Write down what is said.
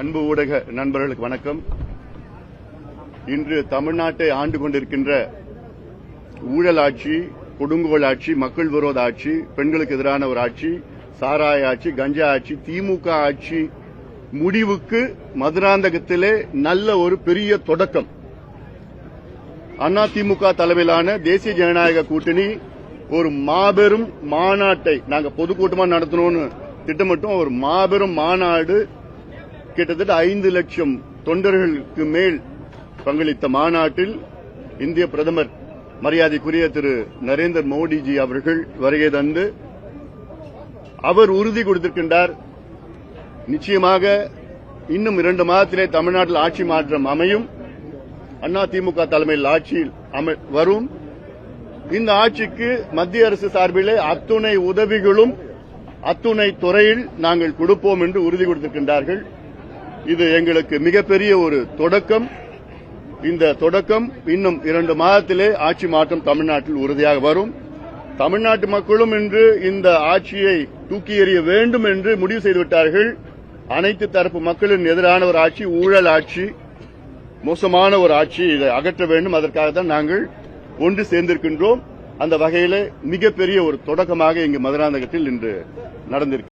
அன்பு ஊடக நண்பர்களுக்கு வணக்கம். இன்று தமிழ்நாட்டை ஆண்டு கொண்டிருக்கின்ற ஊழல் ஆட்சி கொடுங்கோல் ஆட்சி மக்கள் விரோத ஆட்சி பெண்களுக்கு எதிரான ஒரு ஆட்சி சாராய ஆட்சி கஞ்சா ஆட்சி திமுக ஆட்சி முடிவுக்கு மதுராந்தகத்திலே நல்ல ஒரு பெரிய தொடக்கம். அண்ணா திமுக தலைமையிலான தேசிய ஜனநாயக கூட்டணி ஒரு மாபெரும் மாநாட்டை நாங்கள் பொதுக்கூட்டமாக நடத்தணும்னு திட்டமிட்டோம். ஒரு மாபெரும் மாநாடு கிட்டத்தட்ட ஐந்து லட்சம் தொண்டர்களுக்கு மேல் பங்களித்த மாநாட்டில் இந்திய பிரதமர் மரியாதைக்குரிய திரு நரேந்திர மோடிஜி அவர்கள் வருகை தந்து அவர் உறுதி கொடுத்திருக்கின்றார். நிச்சயமாக இன்னும் இரண்டு மாதத்திலே தமிழ்நாட்டில் ஆட்சி மாற்றம் அமையும். அண்ணா திமுக தலைமையில் ஆட்சியில் அமை- வரும். இந்த ஆட்சிக்கு மத்திய அரசு சார்பிலே அத்துணை உதவிகளும் அத்துணை துறையில் நாங்கள் கொடுப்போம் என்று உறுதி கொடுத்திருக்கின்றார்கள். இது எங்களுக்கு மிகப்பெரிய ஒரு தொடக்கம். இந்த தொடக்கம் இன்னும் இரண்டு மாதத்திலே ஆட்சி மாற்றம் தமிழ்நாட்டில் உறுதியாக வரும். தமிழ்நாட்டு மக்களும் இன்று இந்த ஆட்சியை தூக்கி எறிய வேண்டும் என்று முடிவு செய்துவிட்டார்கள். அனைத்து தரப்பு மக்களின் எதிரான ஒரு ஆட்சி ஊழல் ஆட்சி மோசமான ஒரு ஆட்சி. இதை அகற்ற வேண்டும். அதற்காக தான் நாங்கள் ஒன்று சேர்ந்திருக்கின்றோம். அந்த வகையிலே மிகப்பெரிய ஒரு தொடக்கமாக இங்கு மதுராந்தகத்தில் இன்று நடந்திருக்கு.